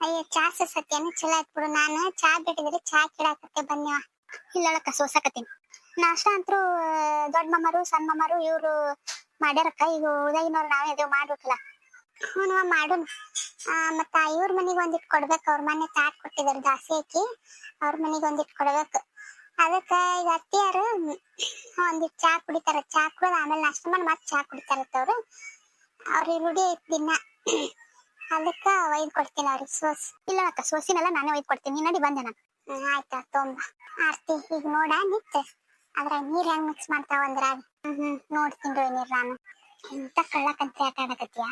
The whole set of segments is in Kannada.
ಅಯ್ಯ, ಚಾ ಸತ್ಯನ ಚಲೋ ಆಯ್ತು ನಾನು ಚಾ ಬಿಟ್ಟಿದ್ರೆ ಚಾ ಕಿಡಾಕತ್ತೆ ಬನ್ನಿವ ಇಲ್ಲೊಳಕ ಸೋಸಾಕತ್ತೀನಿ. ನಾಷ್ಟ ಅಂತೂ ದೊಡ್ಡ ಮಮ್ಮರು ಸಣ್ಣ ಮಮ್ಮರು ಇವ್ರು ಮಾಡ್ಯಾರಕ್ಕ. ಈಗ ಉದಯನವ್ರು ನಾವೇ ಅದೇವ್ ಮಾಡ್ಬೇಕಲ್ಲ. ಹ್ಞೂ ಮಾಡೋಣ. ಮತ್ತ ಇವ್ರ ಮನೆಗೆ ಒಂದಿಟ್ಟು ಕೊಡ್ಬೇಕು. ಅವ್ರ ಮನೆ ತಾಟ್ ಕೊಟ್ಟಿದ್ದಾರೆ ದಾಸಿ ಹಾಕಿ. ಅವ್ರ ಮನೆಗೆ ಒಂದಿಟ್ಟು ಕೊಡ್ಬೇಕು. ಅದಕ್ಕ ಈಗ ಅತ್ತಿಯಾರು ಒಂದಿಟ್ಟು ಚಾ ಕುಡಿತಾರ. ಚಾ ಕುಡಿದ ಆಮೇಲೆ ನಾಷ್ಟ ಮಾಡಿ ಮತ್ತೆ ಚಾ ಕುಡಿತಾರತ್ತವ್ರು ಅವ್ರಿಗೆ ರೂಢಿ ಐತಿ ದಿನ. ಅದಕ್ಕ ಒಯ್ದು ಕೊಡ್ತೀನಿ ಅವ್ರಿಗೆ, ಸೋಸ್. ಇಲ್ಲ ಅಕ್ಕ ಸೋಸಿನೆಲ್ಲ ನಾನೇ ಒಯ್ದು ಕೊಡ್ತೀನಿ. ನಡಿ ಬಂದೆ ನಾನು. ಆಯ್ತಾ, ತೊಂಬ. ಆರ್ತಿ ಈಗ ನೋಡ ನಿತ್ ಅದ್ರ ನೀರ್ ಹೆಂಗ್ ಮಿಕ್ಸ್ ಮಾಡ್ತಾವ ಅಂದ್ರ ಹ್ಮ್ ಹ್ಮ್ ನೋಡ್ತೀನಿ ನೀರ್ ನಾನು. ಇಂತ ಕಳ್ಳಕಂತೆ ಆಟ ಆಡಕತ್ತೀಯ?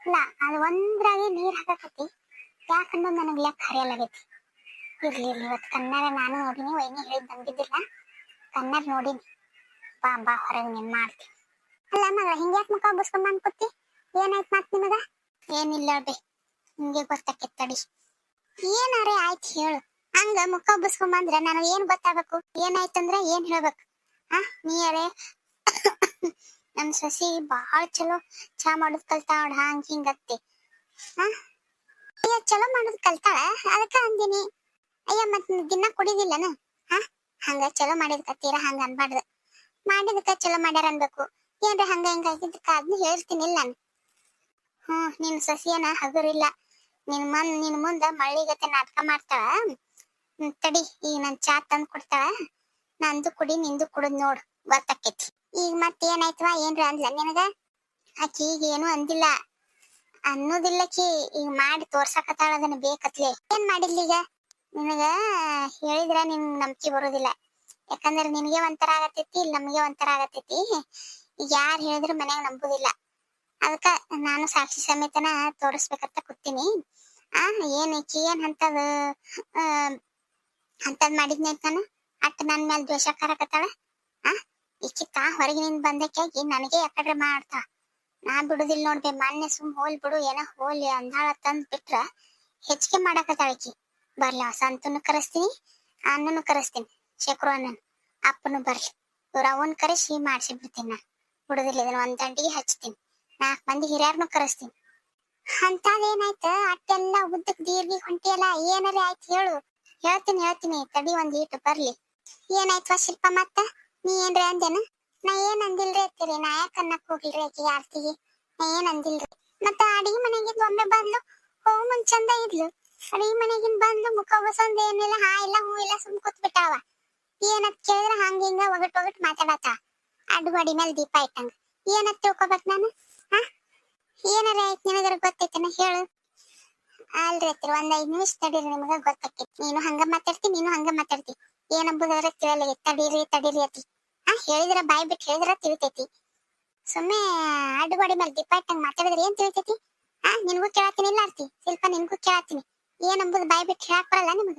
ಇಲ್ಲ, ಅದು ಒಂದ್ರಾಗೆ ನೀರ್ ಹಾಕಕತ್ತಿ. ಯಾಕಂದ್ರೆ ನನಗೆ ಲೆಕ್ಕ ಹರಿಯಲಾಗೈತಿ. ಇರ್ಲಿ ಇರ್ಲಿ, ಇವತ್ತು ಕನ್ನಡ ನಾನು ನೋಡಿನಿ ವೈನಿ ಹೇಳಿದ್ ನಂಬಿದ್ದಿಲ್ಲ. ಕನ್ನಡ ನೋಡಿನಿ. ಬಾ ಬಾ, ಹೊರಗೆ ನಿನ್ ಮಾಡ್ತೀನಿ. ಅಲ್ಲ, ಮಗ, ಹಿಂಗ್ಯಾಕ್ ಮುಖ ಬಸ್ಕೊಂಡ್ ಬಂದ್ಕೊತಿ ಏನಾಯ್ತು ಮತ್ ನಿಮಗ? ಏನಿಲ್ಲ ಬೇ ಹಿಂಗೆ ಗೊತ್ತಾಕೈತ್ ತಡಿ ಏನಾರೆ ಆಯ್ತು ಹೇಳು. ಹಂಗ ಮುಖ ಬುಸ್ಕೊಂಡ್ ಬಂದ್ರೆ ನನಗೆ ಏನ್ ಗೊತ್ತಾಗಬೇಕು? ಏನಾಯ್ತಂದ್ರ ಏನ್ ಹೇಳ್ಬೇಕು? ಆ ನೀರೇ ನಮ್ ಸಸಿ ಬಹಳ ಚಲೋ ಚಾ ಮಾಡೋದ್ ಕಲ್ತಾಳ ಹಂಗ ಹಿಂಗತ್ತಿ ಹಾ ಚಲೋ ಮಾಡೋದ್ ಕಲ್ತಾಳ? ಅದಕ್ಕ ಅಂದಿನಿ. ಅಯ್ಯ ಮತ್ ದಿನ ಕುಡಿದಿಲ್ಲನ? ಹಾ ಹಂಗ ಚಲೋ ಮಾಡಿದ್ ಕತ್ತೀರ ಹಂಗ ಅನ್ಬಾರ್ದು. ಮಾಡಿದಕ್ಕ ಚಲೋ ಮಾಡ್ಯಾರ ಅನ್ಬೇಕು. ಏನ್ರಿ ಹಂಗ ಹಿಂಗ ಆಗಿದ್ದಕ್ಕ ಅದನ್ನ ಹೇಳ್ತೀನಿ ಇಲ್ಲ ನಾನು. ನಿನ್ ಸಸಿಯನ ಹಗುರಿಲ್ಲ. ನಿನ್ ಮನ್, ನಿನ್ ಮುಂದ ಮಳ್ಳಿಗತೆ ನಾಟಕ ಮಾಡ್ತಾಳ. ತಡಿ ಈಗ ನನ್ ಚಾ ತಂದ್ ಕೊಡ್ತಾಳ. ನಂದು ಕುಡಿ, ನಿಂದು ಕುಡಿದ್ ನೋಡ್, ಗೊತ್ತಾಕೈತಿ. ಈಗ ಮತ್ ಏನಾಯ್ತವ ಏನ್ರ ಅಂದ್ಲ ನಿನಗ? ಆಕಿ ಈಗ ಏನು ಅಂದಿಲ್ಲ. ಅನ್ನೋದಿಲ್ಲಕಿ, ಈಗ ಮಾಡಿ ತೋರ್ಸಕತ್ತಾಳ ಅದನ್ನ ಬೇಕತ್ಲೆ. ಏನ್ ಮಾಡಿದ್ಲಿ ಈಗ? ನಿನಗ ಹೇಳಿದ್ರ ನಿನ್ ನಂಬಿಕೆ ಬರೋದಿಲ್ಲ. ಯಾಕಂದ್ರ ನಿನಗೆ ಒಂಥರ ಆಗತೈತಿ, ಇಲ್ಲಿ ನಮಗೆ ಒಂಥರ ಆಗತೈತಿ. ಈಗ ಯಾರ್ ಹೇಳಿದ್ರು ಮನ್ಯಾಗ ನಂಬುದಿಲ್ಲ. ಅದಕ್ಕ ನಾನು ಸಾಕ್ಷಿ ಸಮೇತನ ತೋರಿಸ್ಬೇಕಂತ ಕೂತೀನಿ. ಆ, ಏನ್ ಈಕಿ ಏನ್ ಅಂತದ ಅಂತದ್ ಮಾಡಿದ್ನಿ ಅಂತಾನ ಅಟ್ ನನ್ ಮೇಲೆ ದ್ವೇಷ ಕರಕತ್ತಾಳ? ಆ ಈಕಿ ತಾ ಹೊರಗಿನಿಂದ ಬಂದಕ್ಕಾಗಿ ನನಗೆ ಯಾಕಡ್ರೆ ಮಾಡ್ತಾ? ನಾ ಬಿಡುದಿಲ್ಲ ನೋಡ್ಬೆ, ಮೊನ್ನೆ ಸುಮ್ ಹೋಲ್ ಬಿಡು, ಏನ ಹೋಲಿ ಅಂದಾಳ ತಂದ್ ಬಿಟ್ರ ಹೆಚ್ಚಿಗೆ ಮಾಡಕತ್ತಾಳ ಈಕಿ? ಬರ್ಲಿ ಸಂತನು ಕರೆಸ್ತೀನಿ, ಅಣ್ಣನು ಕರೆಸ್ತೀನಿ, ಶಕ್ರು ಅಣ್ಣನ್, ಅಪ್ಪನು ಬರ್ಲಿ. ಇವ್ರ ಅವನ್ ಕರೆಸಿ ಮಾಡ್ಸಿ ಬಿಡ್ತೀನಿ ನಾ ಬಿಡುದಿಲ್ಲ, ಇದನ್ನ ಒಂದ್ ದಂಡಿಗೆ ಹಚ್ತೀನಿ. ನಾಲ್ಕ್ ಮಂದಿ ಹಿರಿಯರ್ನು ಕರೆಸ್ತೀನಿ. ಅಂತದೇನಾಯ್ತ ಅಟ್ಟೆಲ್ಲ ಉದ್ದಕ್ ದೀರ್ಘಿ ಹೊಂಟಿಯಲ್ಲ ಏನಾರ ಆಯ್ತು ಹೇಳು. ಹೇಳ್ತೀನಿ ಹೇಳ್ತೀನಿ, ತಡಿ ಒಂದ್ ಈಟು, ಬರ್ಲಿ. ಏನಾಯ್ತು ಶಿಲ್ಪ ಮತ್ತ? ನೀ ಏನ್ರಿ ಅಂದೇನ ನಾ ಏನ್ ಅಂದಿಲ್ರಿ ಅತ್ತಿರಿ ನಾ ಯಾಕ ಅನ್ನಕ್ ಹೋಗಿಲ್ರಿ ಆಕಿ ಆರ್ತಿಗೆ? ನಾ ಏನ್ ಅಂದಿಲ್ರಿ? ಮತ್ತ ಅಡಿಗೆ ಮನೆಗಿಂದ ಒಮ್ಮೆ ಬಂದ್ಲು ಹೋಗು ಮುಂದ್ ಚಂದ ಇದ್ಲು. ಅಡಿಗೆ ಮನೆಗಿಂದ ಬಂದ್ಲು, ಮುಖ ಬಸಂದ್ ಏನಿಲ್ಲ, ಹಾ ಇಲ್ಲ, ಹೂ ಇಲ್ಲ, ಸುಮ್ ಕೂತ್ ಬಿಟ್ಟಾವ ಏನತ್ ಕೇಳಿದ್ರ ಹಂಗ ಹಿಂಗ ಒಗಟ್ ಒಗಟ್ ಮಾತಾಡತ ಅಡ್ಗೋಡಿ ಮೇಲೆ ದೀಪ ಇಟ್ಟಂಗ. ಏನತ್ ತಿಳ್ಕೊಬೇಕ್ ನಾನು? ಏನಾರ ಆಯ್ತು ನಿನಗರ ಗೊತ್ತೈತನ ಹೇಳು. ಅಲ್ರಿ ಅತ್ತಿರ, ಒಂದ್ ಐದ್ ನಿಮಿಷ ತಡೀರಿ ನಿಮಗ ಗೊತ್ತಾಕೈತಿ. ನೀನು ಹಂಗ ಮಾತಾಡ್ತಿ, ನೀನು ಹಂಗ ಮಾತಾಡ್ತಿ. ಏನಂಬುದಾರ ತಿಳಿಯಲ್ಲ ತಡೀರಿ ತಡೀರಿ ಅತಿ ಆ ಹೇಳಿದ್ರ ಬಾಯ್ ಬಿಟ್ಟು ಹೇಳಿದ್ರ ತಿಳಿತೈತಿ. ಸುಮ್ಮನೆ ಅಡ್ಗೋಡಿ ಮೇಲೆ ದೀಪ ಇಟ್ಟಂಗ ಮಾತಾಡಿದ್ರೆ ಏನ್ ತಿಳಿತೈತಿ? ಆ ನಿನ್ಗೂ ಕೇಳತ್ತೀನಿ ಇಲ್ಲ ಆರ್ತಿ ಶಿಲ್ಪ, ನಿನ್ಗೂ ಕೇಳತ್ತೀನಿ. ಏನಂಬುದು ಬಾಯ್ ಬಿಟ್ಟು ಹೇಳಕ್ ಬರಲ್ಲ ನಿಮಗ?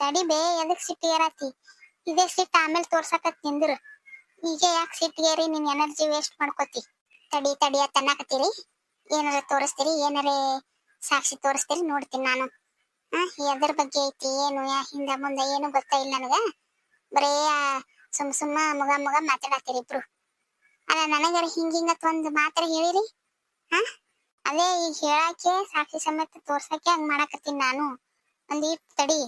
ತಡಿ ಬೇ, ಎದಕ್ ಸಿಟ್ಟು ಏರಾತಿ ಇದೇ ಸಿಟ್ಟು ಆಮೇಲೆ ತೋರ್ಸಕತ್ ನಿಂದ್ರು. ಈಗ ಯಾಕೆ ಸಿಟ್ಟಿಗೇರಿ ನಿನ್ ಎನರ್ಜಿ ವೇಸ್ಟ್ ಮಾಡ್ಕೋತಿ? ತಡಿ ತಡಿ ಅಂತ ಏನಾರ ತೋರಿಸ್ತೀರಿ? ಏನರೇ ಸಾಕ್ಷಿ ತೋರಿಸ್ತೀರಿ? ನೋಡ್ತೀನಿ ನಾನು. ಎದ್ರ ಬಗ್ಗೆ ಐತಿ, ಏನು ಹಿಂದ ಮುಂದ ಏನು ಗೊತ್ತಾ ಇಲ್ಲ ನನಗ? ಬರೇ ಸುಮ್ ಸುಮ್ಮ ಮಗ ಮಗ ಮಾತಾಡತ್ತೀರಿ ಇಬ್ರು. ಅಲ್ಲ, ನನಗರ ಹಿಂಗ ಹಿಂಗತ್ ಒಂದ್ ಮಾತ್ರ ಹೇಳಿರಿ. ಹಾ, ಅದೇ ಈಗ ಹೇಳಾಕೆ, ಸಾಕ್ಷಿ ಸಮೇತ ತೋರ್ಸಕ್ಕೆ ಹಂಗ ಮಾಡಾಕತ್ತೀನಿ ನಾನು. ಒಂದ್ ತಡಿ.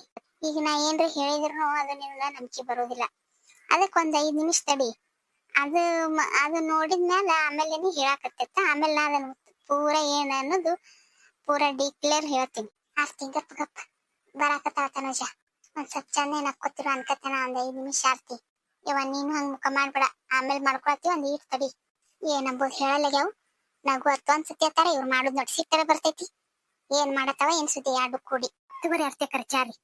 ಈಗ ನಾ ಏನ್ರಿ ಹೇಳಿದ್ರು ಅದು ನಿಮ್ಗ ನಂಬಿಕೆ ಬರೋದಿಲ್ಲ. ಅದಕ್ಕೆ ಒಂದ್ ಐದ್ ನಿಮಿಷ ತಡಿ. ಅದು ಅದು ನೋಡಿದ್ಮೇಲೆ ಆಮೇಲೆ ಹೇಳಾಕತ್ತೈತ. ಆಮೇಲೆ ನಾ ಅದನ್ನ ಪೂರ ಏನ್ ಅನ್ನೋದು ಪೂರ ಡಿಕ್ಲೇರ್ ಹೇಳ್ತೀನಿ. ಆರ್ತಿ ಗಪ್ಪ ಗಪ್ಪ. ಬರಾಕತ್ತಾವ ಒಂದ್ ಸ್ವಲ್ಪ ಚಂದ ನಕ್ಕೋತಿರೋ ಅನ್ಕತನ ಒಂದ್ ಐದ್ ನಿಮಿಷ ಆರ್ತಿ. ಇವ ನೀನು ಹಂಗ ಮುಖ ಮಾಡ್ಬೇಡ. ಆಮೇಲೆ ಮಾಡ್ಕೊಳತಿ ಒಂದ್ ಈಟ್ ತಡಿ. ಏನಂಬುದು ಹೇಳಲ್ಲಾಗ್ಯಾವ ನಗು ಹತ್ತು ಒಂದ್ಸತಿ ಅತ್ತಾರ ಇವ್ರು ಮಾಡೋದ್ ನೋಡಿ ಸಿಟ್ಟರ ಬರ್ತೈತಿ. ಏನ್ ಮಾಡತ್ತಾವ, ಏನ್ ಸುದ್ದಿ? ಎರಡು ಕೂಡಿ. ತಗೋರಿ ಅರ್ತೆ ಖರ್ಚಾರಿ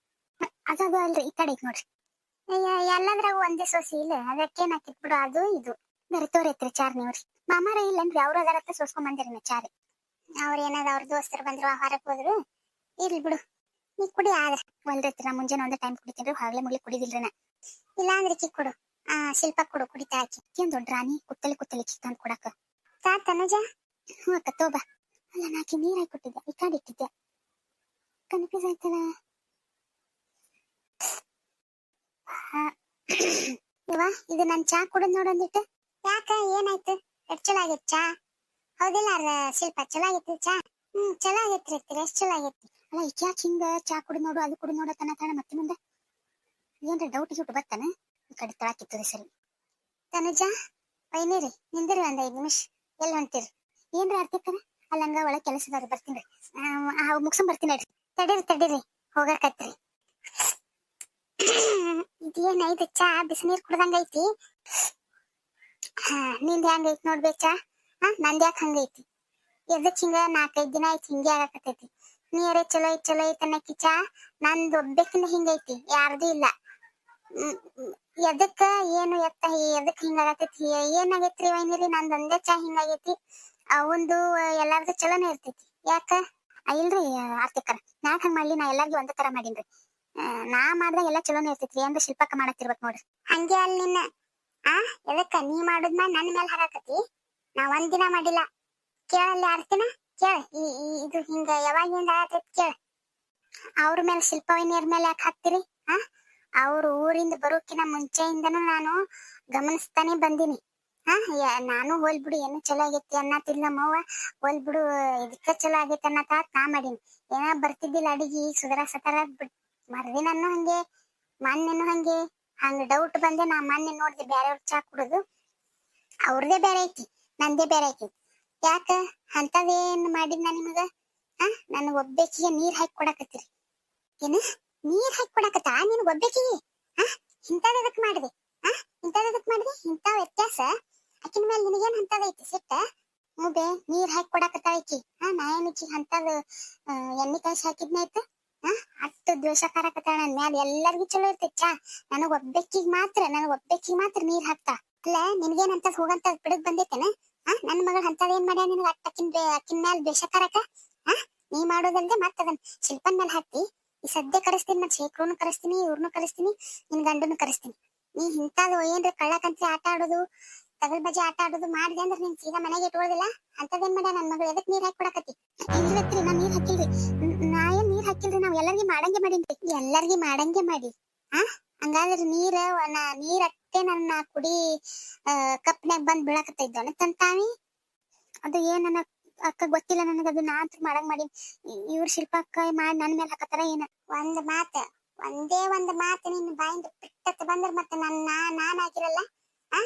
ಅದದು ಅಲ್ರಿ, ಈ ಕಡೆ ನೋಡ್ರಿ. ಎಲ್ಲದ್ರಾಗ ಒಂದೇ ಸೊಸಿ ಇಲ್ಲ. ಅದಕ್ಕೇನ್ ಹಾಕಿತ್ ಬಿಡು, ಅದು ಇದು. ಬರ್ತೋರಿ ತೋರೈತ್ರಿ ಚಾರ್ ನೀವ್ರಿ. ಮಾಮಾರ ಇಲ್ಲನ್ರಿ ಅವ್ರ ಅದರತ್ತ ಸೋಸ್ಕೊಂಡ್ ಬಂದಿರಿ ಚಾರಿ. ಅವ್ರ ಏನಾದ ಅವ್ರ ದೋಸ್ತರು ಬಂದ್ರು ಹೊರಕ್ ಹೋದ್ರು. ಇರ್ಲಿ ಬಿಡು. ನೀ ಕುಡಿ ಆದ್ರೆ ಒಂದಿರ್ತೀರ ಮುಂಜಾನೆ ಒಂದೇ ಟೈಮ್ ಕುಡಿತೀನಿ ಹಾಗಲೇ ಮುಗಿ ಕುಡಿದಿಲ್ರಿ ನಾ. ಇಲ್ಲ ಅಂದ್ರೆ ಕಿ ಕೊಡು. ಆ, ಶಿಲ್ಪ ಕೊಡು, ಕುಡಿತಾ ಹಾಕಿ. ದೊಡ್ಡ ರಾಣಿ? ಕುತ್ತಲಿ ಕುತ್ತಲಿ ಕಿ ತಂದ್ ಕೊಡಕ ಸಾ, ತನುಜ. ಹ್ಞೂ ಅಕ್ಕ ತೋಬ ಅಲ್ಲ ನಾಕಿ ನೀರ್ ಹಾಕಿ ಕೊಟ್ಟಿದ್ದೆ. ಈ ಕಾಡಿ ಇಟ್ಟಿದ್ದೆ. ಕನ್ಫ್ಯೂಸ್ ಆಯ್ತಲ್ಲ. ಇವ, ಇದು ನನ್ ಚಾ ಕುಡಿದ್ ನೋಡೊಂದಿಟ್ಟು ಯಾಕ, ಏನಾಯ್ತು? ಎಷ್ಟ್ ಚಲೋ ಆಗೈತ್ ಚಾ? ಹೌದಿಲ್ಲ ಶಿಲ್ಪ ಚಲೋ ಆಗೈತಿ ಚಾ. ಹ್ಮ್ ಚಲೋ ಆಗೈತ್ರಿ ಎಷ್ಟ್ ಚಲೋ ಆಗೈತಿ ಅಲ್ಲ ಈಗ ಯಾಕೆ ಹಿಂಗ ಚಾ ಕುಡಿ ನೋಡು, ಅದು ಕುಡಿ ನೋಡು ತನ ತಾನ ಮತ್ತೆ ಮುಂದೆ? ಏನ್ರ ಡೌಟ್ ಗಿಟ್ ಬರ್ತಾನ ಈ ಕಡೆ ತಳಕಿತ್ತದ ಸರಿ. ತನುಜ ವೈನಿರಿ ನಿಂದಿರಿ ಒಂದ್ ಐದ್ ನಿಮಿಷ. ಎಲ್ಲಿ ಹೊಂಟಿರಿ? ಏನ್ರಿ ಅರ್ತಿಕ್ಕನ ಅಲ್ಲಂಗ ಒಳಗ್ ಕೆಲಸದಾರ ಬರ್ತೀನಿ ಮುಗಿಸ್ಕೊಂಡ್ ಬರ್ತೀನಿ ರೀ ತಡೀರಿ ತಡೀರಿ ಹೋಗಕತ್ರಿ ಐದು ಚಾ, ಬಿಸಿನೀರ್ ಕುಡ್ದಂಗ ಐತಿ? ಹಾ ನಿಂದ ಹೆಂಗೈತಿ ನೋಡ್ಬೇಕ ನಂದ್ ಯಾಕೆ ಹಂಗೈತಿ ಎದಕ್ ಹಿಂಗ ನಾಲ್ಕೈದ್ ದಿನ ಐತಿ ಹಿಂಗೆ ಆಗಕತ್ತೈತಿ. ನೀರೇ ಚಲೋ ಐತಿ ಚಲೋ ಐತಿ ಅನ್ನಕ್ಕಿ ಚಾ? ನಂದ್ ಒಬ್ಬಕಿನ ಹಿಂಗೈತಿ ಯಾರ್ದು ಇಲ್ಲ. ಎದಕ್ಕ ಏನು ಎತ್ತ ಎದಕ್ ಹಿಂಗಾಗತೈತಿ ಏನಾಗೈತ್ರಿ ವೈನಿರಿ, ನಂದ್ ಒಂದೇ ಚಾ ಹಿಂಗಾಗೈತಿ ಅವಂದು ಎಲ್ಲಾರ್ದು ಚಲೋನೇ ಇರ್ತೈತಿ. ಯಾಕ? ಇಲ್ರಿ ಆರ್ತಿಕರ ನಾಕ್ ಹಂಗ ಮಾಡ್ಲಿ, ನಾ ಎಲ್ಲಾರ್ಗು ಒಂದ ತರ ಮಾಡಿನ್ರಿ. ನಾ ಮಾಡ್ದಾಗ ಎಲ್ಲಾ ಚಲೋನೇ ಇರ್ತೈತ್ರಿ, ಏನ್ರ ಶಿಲ್ಪಕ್ಕ ಮಾಡಕ್ತಿರ್ಬೇಕ್ ನೋಡ್ರಿ. ಹಂಗೆ ಅಲ್ಲಿ ನಿನ್ನ. ಆ? ಎದಕ್ಕ? ನೀ ಮಾಡುದ್ನ ನನ್ ಮೇಲೆ ಹಾರಾಕತಿ ನಾ ಒಂದಿನ ದಿನ ಮಾಡಿಲ್ಲ. ಕೇಳಲ್ಲಿ ಆರ್ತಿನ ಕೇಳ. ಈ ಇದು ಹಿಂಗ ಯಾವಾಗಿಂದ ಆಗತೈತಿ ಕೇಳ. ಅವ್ರ ಮೇಲೆ ಶಿಲ್ಪವೈನಿಯರ್ ಮೇಲೆ ಯಾಕೆ ಹಾಕ್ತಿರಿ? ಆ? ಅವ್ರ ಊರಿಂದ ಬರೋಕಿನ ಮುಂಚೆಯಿಂದನೂ ನಾನು ಗಮನಿಸ್ತಾನೆ ಬಂದಿನಿ. ಹಾ ನಾನು ಹೋಲ್ಬಿಡು ಏನು ಚಲೋ ಆಗೈತಿ ಅನ್ನತಿಲ್ಲ ನಮ್ಮವ್ವ. ಹೋಲ್ಬಿಡು ಇದಕ್ಕ ಚಲೋ ಆಗೈತಿ ಅನ್ನತ ನಾ ಮಾಡೀನಿ. ಏನ ಬರ್ತಿದ್ದಿಲ್ಲ ಅಡಿಗೆ ಈಗ ಸುಧಾರಸತಾರ ಬಿಟ್ ಮರ್ದಿನನ್ನು ಹಂಗೆ, ಮಾನ್ಯನು ಹಂಗೆ. ಹಂಗ ಡೌಟ್ ಬಂದೆ, ನಾ ಮೊನ್ನೆ ನೋಡಿದೆ ಬೇರೆಯವ್ರ ಚಾ ಕುಡುದು. ಅವ್ರದೇ ಬೇರೆ ಐತಿ, ನಂದೇ ಬೇರೆ ಐತಿ. ಯಾಕ? ಅಂತದೇನ್ ಮಾಡಿದ್ ನಾ ನಿಮಗ? ಆ ನನ್ ಒಬ್ಬೇಕಿಗೆ ನೀರ್ ಹಾಕಿ ಕೊಡಾಕತ್ತೀರಿ. ಏನ? ನೀರ್ ಹಾಕಿ ಕೊಡಕತ್ತ? ನಿನ್ ಒಬ್ಬೇಕಿಗೆ? ಆ ಇಂಥದಕ್ ಮಾಡಿದೆ? ಆ ಇಂಥದಕ್ ಮಾಡಿದೆ? ಇಂಥ ವ್ಯತ್ಯಾಸ? ಆಕಿನ ಮೇಲೆ ನಿನಗೇನ್ ಅಂತದೈತಿ ಸಿಟ್ಟ? ಮುಬೆ, ನೀರ್ ಹಾಕಿ ಕೊಡಕತ್ತಾಳ ಈಕಿ ಆ ನಾ ಏನು ಈಕಿಗ್ ಅಂತದ್ ಎಣ್ಣೆ ಕಾಯಿಸಿ ಹಾಕಿದ್ನಾಯ್ತು ಅಷ್ಟು ದ್ವೇಷ ಕಾರಕತ್ತಾಳ ನನ್ ಮ್ಯಾಲ ಎಲ್ಲರಿಗೂ ಚಲೋ ಇರ್ತೈತಿ ಚಾ ನನಗ್ ಒಬ್ಬೆಕ್ಕಿಗ್ ಮಾತ್ರ, ನನಗ್ ಒಬ್ಬೆಕ್ಕಿಗ್ ಮಾತ್ರ ನೀರ್ ಹಾಕ್ತಾ. ಅಲ್ಲ, ನಿನ್ಗೇನ್ ಅಂತ ಹೋಗಂತ ಬಿಡಕ್ ಬಂದೈತೇನ? ಆ ನನ್ ಮಗಳ ಏನ್ ಮಾಡ್ಯಾ ನಿನಗ ಅಕ್ಕಿನ್ ಅಕ್ಕಿನ ಮ್ಯಾಲ ದ್ವೇಷ ಕಾರಕ? ಆ ನೀ ಮಾಡೋದಲ್ದೆ ಮತ್ತ ಅದನ್ ಶಿಲ್ಪನ್ ಮೇಲೆ ಹಾಕಿ ಈ ಸದ್ಯ ಕರೆಸ್ತೀನಿ ಮತ್ ಶೇಖರನು ಕರೆಸ್ತೀನಿ ಇವ್ರನ್ನು ಕರೆಸ್ತೀನಿ, ನಿನ್ ಗಂಡನು ಕರೆಸ್ತೀನಿ. ನೀ ಇಂತಾದು ಏನ್ರ ಕಳ್ಳಕಂತ್ರಿ ಆಟ ಆಡೋದು, ತಗಲ್ ಬಜೆ ಆಟ ಆಡೋದು ಮಾಡಿದೆ ಅಂದ್ರೆ ನೀನ್ ಸೀದಾ ಮನೆಗೆ ಇಟ್ಕೊಳ್ಳೋದಿಲ್ಲ ಅಂತದೇನ್ ಮಾಡ್ಯ ನನ್ ಮಗಳು? ಎದಕ್ ನೀರ್ ಹಾಕಿ ಕೊಡಕತ್ತಿ ಇಲ್ಲತ್ರಿ ನೀರ್ ಹಾಕಿಲ್ರಿ ಹಾಕಿಲ್ರಿ ನಾವ್ ಎಲ್ಲರಿಗೂ ಮಾಡಂಗೆ ಮಾಡೀನ್ರಿ ಎಲ್ಲರಿಗೂ ಮಾಡಂಗೆ ಮಾಡಿ. ಆ? ಹಂಗಾದ್ರೆ ನೀರ, ನ- ನೀರ್ ಅಟ್ಟೆ ನನ್ನ ಕುಡಿ ಕಪ್ನ್ಯಾಗ ಬಂದ್ ಬೀಳಕತ್ತೈದ್ವನ ತಂತಾವಿ ಅದು ಏನನ್ನ ಅಕ್ಕ ಗೊತ್ತಿಲ್ಲ ನನಗ, ಅದು ನಾ ಅಂತೂ ಮಾಡಂಗ್ ಮಾಡಿ. ಇವ್ರ ಶಿಲ್ಪ ಅಕ್ಕ ಮಾಡಿ ನನ್ ಮೇಲೆ ಹಾಕತ್ತಾರ ಏನ? ಒಂದ್ ಮಾತ, ಒಂದೇ ಒಂದ್ ಮಾತ ನಿನ್ನ ಬಾಯಿಂದ ಬಿಟ್ಟತ್ ಬಂದ್ರ ಮತ್ತೆ ನನ್ನ ನಾನ್ ಆಗಿರಲ್ಲ ಆ?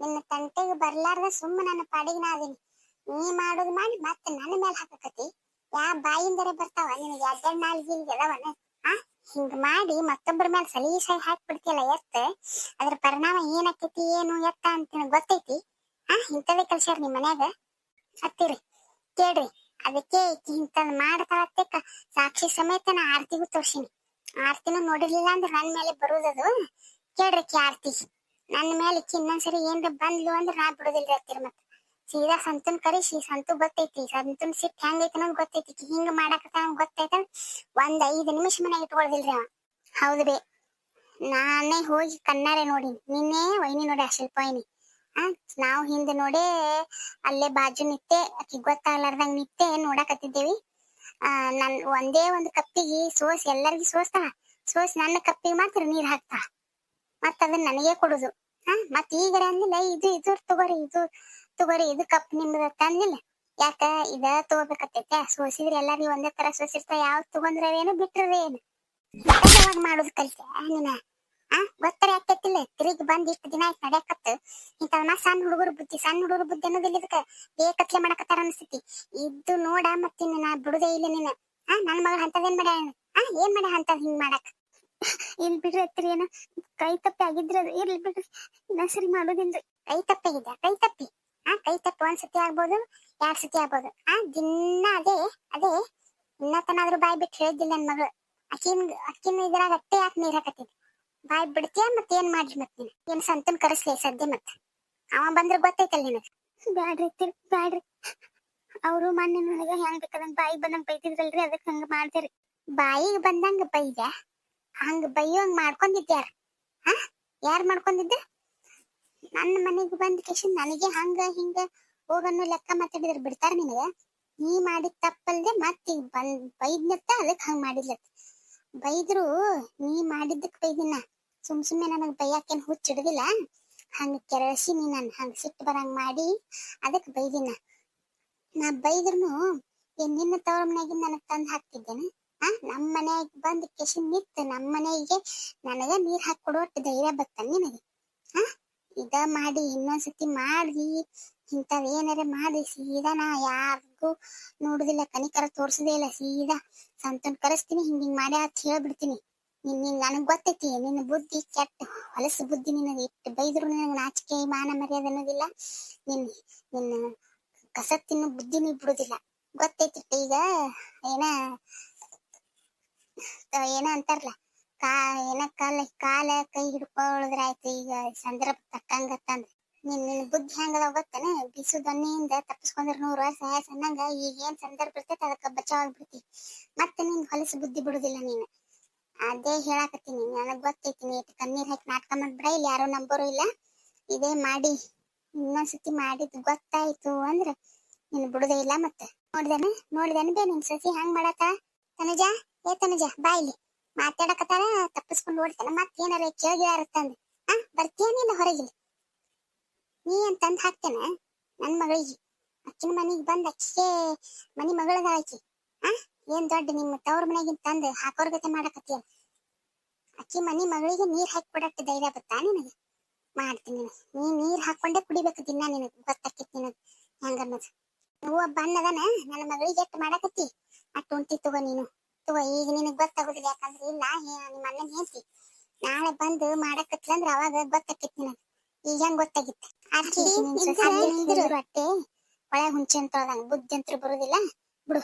ನಿನ್ನ ತಂಟೆಗೆ ಬರ್ಲಾರ್ದ ಸುಮ್ಮ ನನ್ನ ಪಾಡಿಗೆ ನಾ ಅದೀನಿ. ನೀ ಮಾಡೋದು ಮಾಡಿ ಮತ್ತೆ ನನ್ನ ಮೇಲೆ ಹಾಕಕತಿ ಯಾ ಬಾಯಿಂದರೆ ಬರ್ತಾವ. ನಿನಗೆ ಎರಡೆರಡ್ ನಾಲ್ಕು ಎಲ್ಲವನ ಆ? ಹಿಂಗ ಮಾಡಿ ಮತ್ತೊಬ್ಬರ ಮೇಲೆ ಸಲೀಸಾಗಿ ಹಾಕ್ಬಿಡ್ತಿಯಲ್ಲ ಎತ್ತ ಅದ್ರ ಪರಿಣಾಮ ಏನಾಕೈತಿ, ಏನು ಎತ್ತ ಅಂತ ಗೊತ್ತೈತಿ? ಆ ಇಂಥದೇ ಕಲ್ಸ್ಯಾರ ನಿಮ್ಮ ಮನ್ಯಾಗ? ಹತ್ತಿರಿ ಕೇಳ್ರಿ. ಅದಕ್ಕೆ ಈಕಿ ಇಂಥದ್ ಮಾಡ್ತಾಳತ್ತೆ ಸಾಕ್ಷಿ ಸಮೇತ ನಾ ಆರ್ತಿಗೂ ತೋರ್ಸಿನಿ. ಆರ್ತಿನೂ ನೋಡಿರ್ಲಿಲ್ಲ ಅಂದ್ರೆ ನನ್ ಮೇಲೆ ಬರುದದು ಕೇಳ್ರಿ ಆರ್ತಿ. ನನ್ನ ಮೇಲೆ ಇನ್ನೊಂದ್ಸರಿ ಏನ್ರ ಬಂದ್ಲು ಅಂದ್ರೆ ನಾ ಬಿಡುದಿಲ್ರಿ ಹತ್ತಿರ ಮತ್ತ. ಸೀದಾ ಸಂತನ್ ಕರಿಸಿ ಸಂತು ಗೊತ್ತೈತಿ ಸಂತನ್ ಸಿಟ್ ಹೆಂಗೈತಿ ಅನ್ನೋದು ಗೊತ್ತೈತಿ. ಹಿಂಗ ಮಾಡಾಕತ್ತ ಗೊತ್ತೈತ. ಒಂದ್ ಐದ್ ನಿಮಿಷ ಮನ್ಯಾಗ ಇಟ್ಕೊಳ್ದಿಲ್ರಿ ಅವ. ಹೌದು ಬೇ. ನಾನೇ ಹೋಗಿ ಕಣ್ಣಾರೆ ನೋಡಿ. ನಿನ್ನೆ ವೈನಿ ನೋಡಿ ಆ ಶಿಲ್ಪ ವೈನಿ ಆ, ನಾವು ಹಿಂದೆ ನೋಡಿ ಅಲ್ಲೇ ಬಾಜು ನಿತ್ತೆ ಅಕ್ಕಿ ಗೊತ್ತಾಗ್ಲಾರ್ದಂಗ್ ನಿತ್ತೆ ನೋಡಾಕತ್ತಿದ್ದೇವಿ. ಆ, ನನ್ ಒಂದೇ ಒಂದು ಕಪ್ಪಿಗೆ ಸೋಸ್ ಎಲ್ಲರಿಗೂ ಸೋಸ್ತಾಳ ಸೋಸ್ ನನ್ನ ಕಪ್ಪಿಗೆ ಮಾತ್ರ ನೀರ್ ಹಾಕ್ತಾ. ಮತ್ತ ಅದನ್ನ ನನಗೆ ಕೊಡುದು. ಹಾ ಮತ್ ಈಗ ಅಂದಿಲ್ಲ, ಇದು ಇದು ತಗೋರಿ ಇದು ತಗೋರಿ, ಇದು ಕಪ್ ನಿಮ್ದ ತಂದಿಲ್ಲ. ಯಾಕ? ಇದ ತಗೋಬೇಕತ್ತೈತೆ ಸೋಸಿದ್ರೆ ಎಲ್ಲಾರಿ ಒಂದೇ ತರ ಸೋಸಿರ್ತಾವ ಯಾವ್ ತಗೊಂಡ್ರವೇನು ಬಿಟ್ರವೇನು? ಯಾವಾಗ ಮಾಡೋದು ಕಲ್ತೆ ನೀನ? ಆ ಗೊತ್ತರ ಯಾಕೈತಿಲ್ಲ ತಿರುಗಿ ಬಂದ್ ಇಷ್ಟ ದಿನ ಆಯ್ತು ನಡ್ಯಾಕತ್ತ. ನಾ ಸಣ್ಣ ಹುಡುಗರು ಬುದ್ಧಿ ಸಣ್ಣ ಹುಡುಗರು ಬುದ್ಧಿ ಅನ್ನೋದಿಲ್ಲ ಇದಕ್ಕ ಬೇಕತ್ಲೆ ಮಾಡಕತ್ತಾರ ಅನ್ಸತಿ. ಇದ್ದು ನೋಡ ಮತ್ತಿನ್ನ ನಾ ಬಿಡುದೇ ಇಲ್ಲ ನಿನ್ನ. ಆ, ನನ್ ಮಗಳ ಅಂತದೇನ್ ಮಾಡ ಆ, ಏನ್ ಮಾಡ ಅಂತದ್ ಹಿಂಗ್ ಮಾಡಕ್? ಇಲ್ ಬಿಡ್ರಿ ಅತ್ತಿರಿ, ಏನ ಕೈ ತಪ್ಪಿ ಆಗಿದ್ರ ಇರ್ಲಿ ಬಿಡ್ರಿ. ನಾ ಸರಿ ಮಾಡೋದಿಲ್ರಿ ಕೈ ಆಗಿದ್ಯಾ ಕೈ ತಪ್ಪಿ. ಆ ಕೈ ತಪ್ಪು ಒಂದ್ ಸತಿ ಆಗ್ಬೋದು ಎರಡ್ ಸತಿ ಆಗ್ಬೋದು. ಆ ದಿನ ಅದೇ ಅದೇ ಇನ್ನತನಾದ್ರೂ ಬಾಯ್ ಬಿಟ್ಟು ಹೇಳಿದ್ದಿಲ್ಲ ನನ್ ಮಗಳು. ಅಕ್ಕಿನ ಅಕ್ಕಿನ ಇದ್ರಾಗ ಅಟ್ಟೆ ಯಾಕೆ ನೀರ್ ಹಾಕತ್ತಿದ್ ಬಾಯಿ ಬಿಡ್ತೀಯ ಮತ್ತೆ ಏನ್ ಮಾಡ್ಲಿ ಮತ್ತೆ ನೀನ್? ಏನ್ ಸಂತನ್ ಕರೆಸ್ಲಿ ಸದ್ಯ ಮತ್ತೆ ಅವ ಬಂದ್ರ ಗೊತ್ತೈತಲ್ ನಿನಗ? ಬ್ಯಾಡ್ರಿ ತಿರ್ ಬ್ಯಾಡ್ರಿ. ಅವ್ರು ಮೊನ್ನೆ ನನಗ ಹೆಂಗ್ ಬೇಕಾದಂಗ್ ಬಾಯಿ ಬಂದಂಗ್ ಬೈತಿದ್ರಲ್ರಿ ಅದಕ್ಕೆ ಹಂಗ ಮಾಡ್ತೀರಿ. ಬಾಯಿಗೆ ಬಂದಂಗ ಬೈದ? ಹಂಗ ಬೈಯೋಂಗ್ ಮಾಡ್ಕೊಂಡಿದ್ಯಾರ? ಹ? ಯಾರ್ ಮಾಡ್ಕೊಂಡಿದ್ದ? ನನ್ನ ಮನೆಗೆ ಬಂದ ಕೇಶನ್ ನನಗೆ ಹಂಗ ಹಿಂಗ ಹೋಗನ್ನು ಲೆಕ್ಕ ಮಾತಾಡಿದ್ರೆ ಬಿಡ್ತಾರ ನಿನಗ? ನೀ ಮಾಡಿದ ತಪ್ಪಲ್ದೆ ಮತ್ತೆ ಬಂದ್ ಬೈದ್ನತ್ತ ಅದಕ್ಕೆ ಹಂಗ ಮಾಡಿದ್ಲತ್. ಬೈದ್ರು ನೀ ಮಾಡಿದ್ದಕ್ ಬೈದಿನ. ಸುಮ್ ಸುಮ್ನೆ ನನಗ್ ಬೈಯಾಕೇನ್ ಹುಚ್ಚ ಹಂಗ ಕೆರಳಿಸಿ ನೀ ನನ್ ಹಂಗ ಸಿಟ್ಟು ಬರಂಗ್ ಮಾಡಿ ಅದಕ್ಕೆ ಬೈದಿನ. ನಾ ಬೈದ್ರುನು ಏನ್ ನಿನ್ನ ತವ್ರ ಮನೆಯಾಗಿಂದ ನನಗ್ ತಂದ್ ಹಾಕ್ತಿದ್ದೇನೆ? ಆ, ನಮ್ ಮನೆಯಾಗ ಬಂದ್ ಕೆಶಿ ನಿತ್ ನಮ್ ಮನೆಗೆ ನನಗ ನೀರ್ ಹಾಕಿ ಧೈರ್ಯ ಬತ್ತ ನಿನಗೆ? ಆ? ಇದ ಮಾಡಿ ಇನ್ನೊಂದ್ಸತಿ ಮಾಡಿ ಇಂಥವ್ ಏನಾರ ಮಾಡಿ ಸೀದಾ ನಾ ಯಾರಿಗೂ ನೋಡುದಿಲ್ಲ, ಕನಿಕರ ತೋರ್ಸುದೇ ಇಲ್ಲ. ಸೀದಾ ಸಂತನ್ ಕರೆಸ್ತೀನಿ, ಹಿಂಗ್ ಹಿಂಗ್ ಮಾಡಿ ಅಂತ ಹೇಳ್ಬಿಡ್ತೀನಿ. ನಿನ್ ನಿನ್ ನನಗ್ ಗೊತ್ತೈತಿ ನಿನ್ನ ಬುದ್ಧಿ ಕೆಟ್ಟ, ಹೊಲಸು ಬುದ್ಧಿ ನಿನಗೆ ಇಟ್ಟು ಬೈದ್ರು ನಿನಗೆ ನಾಚಿಕೆ, ಮಾನ, ಮರ್ಯಾದೆ ಅನ್ನೋದಿಲ್ಲ. ನಿನ್ ನಿನ್ನ ಕಸ ತಿನ್ನು ಬುದ್ಧಿ ನೀ ಬಿಡುದಿಲ್ಲ. ಗೊತ್ತೈತಿ ಈಗ, ಏನ ಏನ ಅಂತಾರಲ್ಲ ಏನ ಕಾಲ ಕಾಲ ಕೈ ಹಿಡ್ಕೊಳ್ಳೋದ್ರ ಆಯ್ತು ಈಗ ಸಂದರ್ಭ ತಕ್ಕಂಗತ್ತಂದ್ರೆ ನಿನ್ ನಿನ್ ಬುದ್ಧಿ ಹೆಂಗದ ಗೊತ್ತೇನೆ? ಬಿಸು ದೊನ್ನೆಯಿಂದ ತಪ್ಪಿಸ್ಕೊಂಡ್ರೆ ನೂರು ವರ್ಷ ಚೆನ್ನಂಗ ಅನ್ನಂಗ ಈಗ ಏನ್ ಸಂದರ್ಭ ಇರ್ತೈತೆ ಅದಕ್ಕ ಬಚಾವ್ ಆಗ್ಬಿಡ್ತಿ ಮತ್ತೆ ನಿನ್ ಹೊಲಸು ಬುದ್ಧಿ ಬಿಡುದಿಲ್ಲ ನೀನು. ಅದೇ ಹೇಳಾಕತ್ತೀನಿ. ನನಗ್ ಗೊತ್ತೈತಿ, ನೀ ಕಣ್ಣೀರ್ ಹಾಕಿ ನಾಟಕ ಮಾಡ್ಬಿಡ. ಇಲ್ಲಿ ಯಾರು ನಂಬೋರು ಇಲ್ಲ. ಇದೇ ಮಾಡಿ, ಇನ್ನೊಂದ್ಸತಿ ಮಾಡಿದ್ ಗೊತ್ತಾಯ್ತು ಅಂದ್ರ ನಿನ್ ಬಿಡುದೇ ಇಲ್ಲ ಮತ್ತೆ. ನೋಡಿದಾನೆ? ನೋಡಿದಾನೆ ಬೇ ನಿನ್ ಸಸಿ? ಹಂಗ್ ಮಾಡಾಕ? ತನುಜ? ಏ ತನುಜ ಬಾಯ್ಲಿ ಮಾತಾಡಕತ್ತಾರ ತಪ್ಪಿಸ್ಕೊಂಡು ಓಡ್ತಾನ ಮತ್ ಏನಾರ ಕೇಳಿದಾರ ಆ ಬರ್ತೀಯನಿಲ್ಲ ಹೊರಗಿಲ್ಲ. ನೀ ಏನ್ ತಂದ್ ಹಾಕ್ತೇನ, ನನ್ ಮಗಳಿಗೆ. ಅಕ್ಕಿನ ಮನಿಗ್ ಬಂದ್ ಅಕ್ಕಿಗೆ ಮನಿ ಮಗಳದ ಆಕಿ ಆ, ಏನ್ ದೊಡ್ಡ ನಿಮ್ಮ ತವ್ರ ಮನೆಗಿಂತ ತಂದ್ ಹಾಕೋರ್ ಗತೆ ಮಾಡಕತ್ತೀಯ? ಅಕ್ಕಿ ಮನಿ ಮಗಳಿಗೆ ನೀರ್ ಹಾಕಿ ಕೊಡಕ್ಕೆ ಧೈರ್ಯ ಬತ್ತಾ ನಿನಗೆ? ಮಾಡ್ತೀನಿ. ನೀ ನೀರ್ ಹಾಕೊಂಡೆ ಕುಡಿಬೇಕು ದಿನ ನಿನಗ್, ಗೊತ್ತಾಕೈತಿ ನಿನಗ್. ಹೆಂಗನ್ನೋದು? ಹಬ್ಬ ಅನ್ನದಾನ ನನ್ನ ಮಗಳಿಗೆ ಎಷ್ಟ್ ಮಾಡಕತ್ತಿ? ಅಟ್ ಉಂಟಿ ತಗೋ ನೀನು. ತಗೋ ಈಗ ನಿನಗ್ ಗೊತ್ತಾಗುದಿಲ್ಲ ಯಾಕಂದ್ರೆ ಇಲ್ಲ ನಿಮ್ಮ ಅಣ್ಣನ್ ಹೇಳ್ತಿ ನಾಳೆ ಬಂದು ಮಾಡಕತ್ಲಂದ್ರ ಅವಾಗ ಗೊತ್ತಾಕೈತಿ ನಿನಗ್. ಈಗ ಹೆಂಗ್ ಗೊತ್ತಾಗಿತ್ತು? ಅಕ್ಕಿ ಒಳಗ್ ಹುಂಚೆ ಅಂತ ಬುದ್ಧಿ ಅಂತ ಬರುದಿಲ್ಲ. ಬಿಡು.